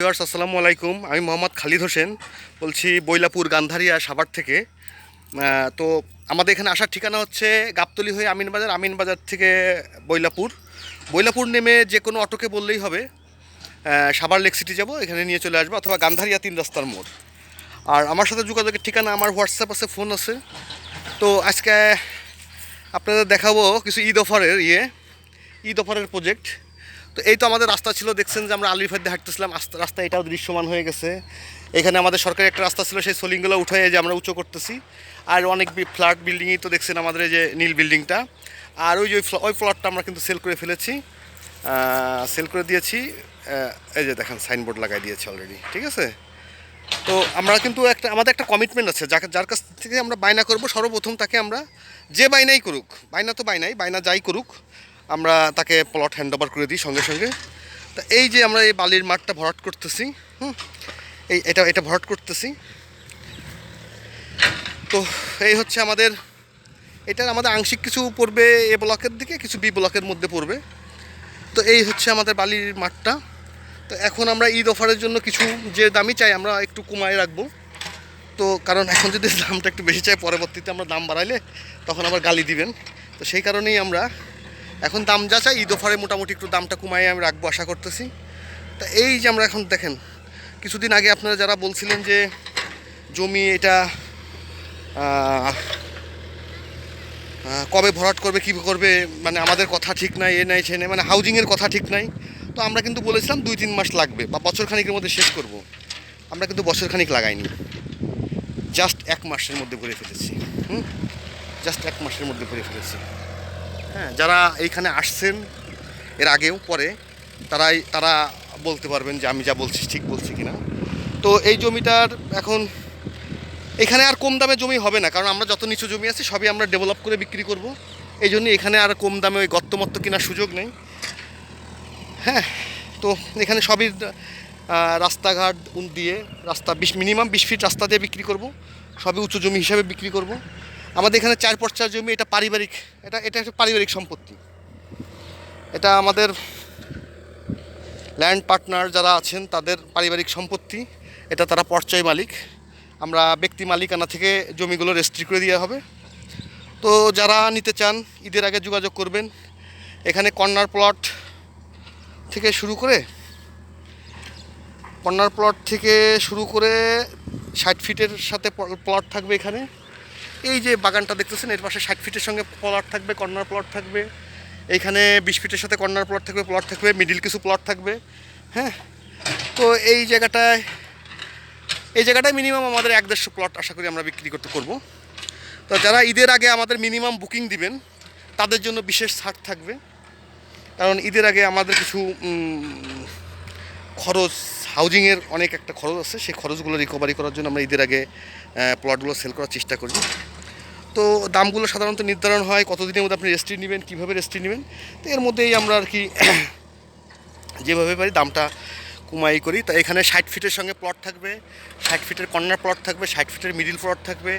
Viewers, আসসালামু আলাইকুম। আমি মোহাম্মদ খালিদ হোসেন, বলছি বৈলাপুর গান্ধারিয়া সাভার থেকে। তো আমাদের এখানে আসার ঠিকানা হচ্ছে গাবতলি হয়ে আমিনবাজার আমিনবাজার থেকে বৈলাপুর। বৈলাপুর নেমে যে কোনো অটোকে বললেই হবে। সাভার লেক সিটি যাব, এখানে নিয়ে চলে আসব, অথবা গান্ধারিয়া তিন রাস্তার মোড়। আর আমার সাথে যোগাযোগের ঠিকানা, আমার হোয়াটসঅ্যাপ আছে, ফোন আছে। তো আজকে আপনাদের দেখাবো কিছু ঈদ অফারের ইয়ে ঈদ অফারের প্রজেক্ট। তো এই তো আমাদের রাস্তা ছিল, দেখছেন যে আমরা আলিফার দিয়ে হাঁটতেছিলাম। রাস্তা এটাও দৃশ্যমান হয়ে গেছে। এখানে আমাদের সরকারি একটা রাস্তা ছিল, সেই সোলিংগুলো উঠে যে আমরা উঁচু করতেছি। আর অনেক ফ্ল্যাট বিল্ডিংই তো দেখছেন আমাদের যে নীল বিল্ডিংটা আর ওই যে ওই ফ্ল- ওই প্লটটা আমরা কিন্তু সেল করে ফেলেছি। সেল করে দিয়েছি। এই যে দেখেন সাইনবোর্ড লাগাই দিয়েছি অলরেডি ঠিক আছে? তো আমরা কিন্তু একটা, আমাদের একটা কমিটমেন্ট আছে, যাকে, যার কাছ থেকে আমরা বায়না করব, সর্বপ্রথম তাকে আমরা যে বায়নাই করুক, বায়না তো বায়নাই, বায়না যাই করুক আমরা তাকে প্লট হ্যান্ড ওভার করে দিই সঙ্গে সঙ্গে। তা এই যে আমরা এই বালির মাঠটা ভরাট করতেছি, হুম, এই এটা এটা ভরাট করতেছি। তো এই হচ্ছে আমাদের, এটার আমাদের আংশিক কিছু পড়বে এ ব্লকের দিকে, কিছু বি ব্লকের মধ্যে পড়বে। তো এই হচ্ছে আমাদের বালির মাঠটা। তো এখন আমরা ঈদ অফারের জন্য কিছু যে দামই চাই আমরা একটু কমায় রাখব। তো কারণ এখন যদি দামটা একটু বেশি চাই, পরবর্তীতে আমরা দাম বাড়াইলে তখন আবার গালি দিবেন। তো সেই কারণেই আমরা এখন দাম যা চাই, ঈদ অফারে মোটামুটি একটু দামটা কমাই আমি রাখব, আশা করতেছি। তা এই যে আমরা এখন দেখেন, কিছুদিন আগে আপনারা যারা বলছিলেন যে জমি এটা কবে ভরাট করবে, কী করবে মানে আমাদের কথা ঠিক নাই, এ নাই, সে নাই মানে হাউজিংয়ের কথা ঠিক নাই, তো আমরা কিন্তু বলেছিলাম দুই তিন মাস লাগবে বা বছর খানিকের মধ্যে শেষ করব। আমরা কিন্তু বছর খানিক লাগাইনি। জাস্ট এক মাসের মধ্যে ভরে ফেলেছি, হুম? জাস্ট এক মাসের মধ্যে ভরে ফেলেছি। হ্যাঁ যারা এইখানে আসছেন, এর আগেও, পরে, তারাই, তারা বলতে পারবেন যে আমি যা বলছি ঠিক বলছি কিনা। তো এই জমিটার এখন, এখানে আর কম দামে জমি হবে না, কারণ আমরা যত নিচু জমি আছে, সবই আমরা ডেভেলপ করে বিক্রি করব। এই জন্য এখানে আর কম দামে ওই গত্তমত্ত কেনার সুযোগ নেই। হ্যাঁ তো এখানে সবই রাস্তাঘাট দিয়ে, রাস্তা বিশ মিনিমাম বিশ ফিট রাস্তা দিয়ে বিক্রি করব। সবই উঁচু জমি হিসাবে বিক্রি করব। আমাদের এখানে চার পর্চার জমি, এটা পারিবারিক, এটা এটা একটা পারিবারিক সম্পত্তি। এটা আমাদের ল্যান্ড পার্টনার যারা আছেন, তাদের পারিবারিক সম্পত্তি। এটা তারা পর্চায় মালিক। আমরা ব্যক্তি মালিকানা থেকে জমিগুলো রেজিস্ট্রি করে দেওয়া হবে। তো যারা নিতে চান, ঈদের আগে যোগাযোগ করবেন। এখানে কর্নার প্লট থেকে শুরু করে, কর্নার প্লট থেকে শুরু করে ষাট ফিটের সাথে প্লট থাকবে এখানে। এই যে বাগানটা দেখতেছেন, এর পাশে ষাট ফিটের সঙ্গে প্লট থাকবে কর্নার প্লট থাকবে। এইখানে বিশ ফিটের সাথে কর্নার প্লট থাকবে প্লট থাকবে মিডিল কিছু প্লট থাকবে হ্যাঁ? তো এই জায়গাটায় এই জায়গাটায় মিনিমাম আমাদের এক দেড়শো প্লট আশা করি আমরা বিক্রি করতে করব। তো যারা ঈদের আগে আমাদের মিনিমাম বুকিং দিবেন, তাদের জন্য বিশেষ ছাড় থাকবে। কারণ ঈদের আগে আমাদের কিছু খরচ হাউজিংয়ের অনেক একটা খরচ আছে, সেই খরচগুলো রিকভারি করার জন্য আমরা ঈদের আগে প্লটগুলো সেল করার চেষ্টা করি। তো দামগুলো সাধারণত নির্ধারণ হয়, কতদিনের মধ্যে আপনি রেস্ট্রি নেবেন, কীভাবে রেস্ট্রি নেবেন, তো এর মধ্যেই আমরা আর কি যেভাবে পারি দামটা কুমাই করি। তা এখানে ষাট ফিটের সঙ্গে প্লট থাকবে, ষাট ফিটের কর্নার প্লট থাকবে, ষাট ফিটের মিডিল প্লট থাকবে,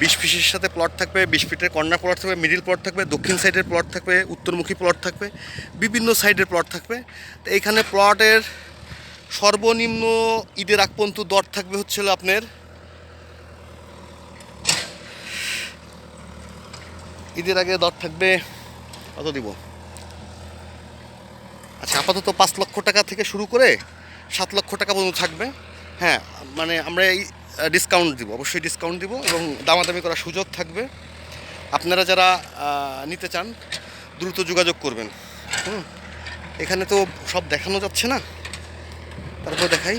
বিশ ফিটের সাথে প্লট থাকবে, বিশ ফিটের কর্নার প্লট থাকবে মিডিল প্লট থাকবে, দক্ষিণ সাইডের প্লট থাকবে, উত্তরমুখী প্লট থাকবে, বিভিন্ন সাইডের প্লট থাকবে। তো এইখানে প্লটের সর্বনিম্ন ঈদের আগ পর্যন্ত দর থাকবে হচ্ছিল আপনার ঈদের আগে দর থাকবে কত দিব? আচ্ছা আপাতত পাঁচ লক্ষ টাকা থেকে শুরু করে সাত লক্ষ টাকা পর্যন্ত থাকবে। হ্যাঁ মানে আমরা এই ডিসকাউন্ট দিব, অবশ্যই ডিসকাউন্ট দিব এবং দামাদামি করার সুযোগ থাকবে। আপনারা যারা নিতে চান, দ্রুত যোগাযোগ করবেন। হুম, এখানে তো সব দেখানো যাচ্ছে না। তারপর দেখাই।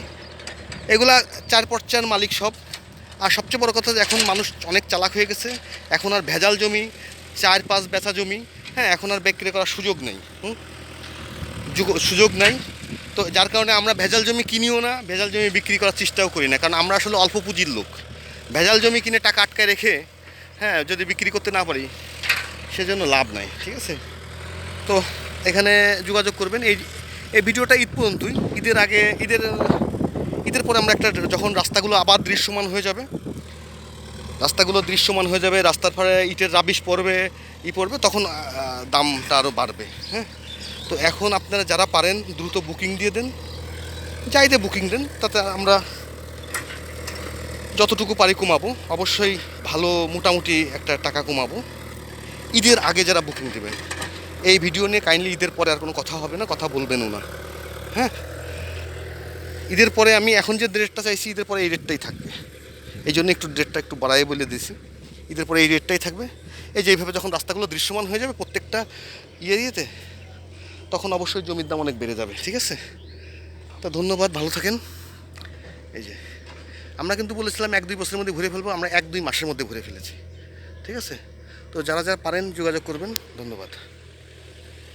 এগুলা চার পর্চার মালিক সব। আর সবচেয়ে বড় কথা যে এখন মানুষ অনেক চালাক হয়ে গেছে। এখন আর ভেজাল জমি চার পাঁচ বেচা জমি হ্যাঁ এখন আর বিক্রি করার সুযোগ নেই সুযোগ নাই। তো যার কারণে আমরা ভেজাল জমি কিনিও না, ভেজাল জমি বিক্রি করার চেষ্টাও করি না, কারণ আমরা আসলে অল্প পুঁজির লোক। ভেজাল জমি কিনে টাকা আটকায় রেখে হ্যাঁ যদি বিক্রি করতে না পারি, সেজন্য লাভ নাই, ঠিক আছে? তো এখানে যোগাযোগ করবেন। এই এই ভিডিওটা ঈদ পর্যন্তই। ঈদের আগে, ঈদের ঈদের পরে আমরা একটা, যখন রাস্তাগুলো আবার দৃশ্যমান হয়ে যাবে রাস্তাগুলো দৃশ্যমান হয়ে যাবে, রাস্তার পরে ইটের রাবিশ পড়বে, ই পড়বে, তখন দামটা আরও বাড়বে হ্যাঁ? তো এখন আপনারা যারা পারেন, দ্রুত বুকিং দিয়ে দেন, যাই দিয়ে বুকিং দেন, তাতে আমরা যতটুকু পারি কমাবো, অবশ্যই ভালো মোটামুটি একটা টাকা কমাবো। ঈদের আগে যারা বুকিং দেবেন, এই ভিডিও নিয়ে কাইন্ডলি ঈদের পরে আর কোনো কথা হবে না, কথা বলবেনও না হ্যাঁ? ঈদের পরে আমি এখন যে ডেটটা চাইছি, ঈদের পরে এই ডেটটাই থাকবে। এই জন্য একটু ডেটটা একটু বাড়াই বলে দিয়েছি। ঈদের পরে এই ডেটটাই থাকবে। এই যে এইভাবে যখন রাস্তাগুলো দৃশ্যমান হয়ে যাবে প্রত্যেকটা ইয়ে ইয়েতে, তখন অবশ্যই জমির দাম অনেক বেড়ে যাবে, ঠিক আছে? তা ধন্যবাদ, ভালো থাকেন। এই যে, আমরা কিন্তু বলেছিলাম এক দুই বছরের মধ্যে ঘুরে ফেলব, আমরা এক দুই মাসের মধ্যে ঘুরে ফেলেছি, ঠিক আছে? তো যারা যারা পারেন যোগাযোগ করবেন, ধন্যবাদ।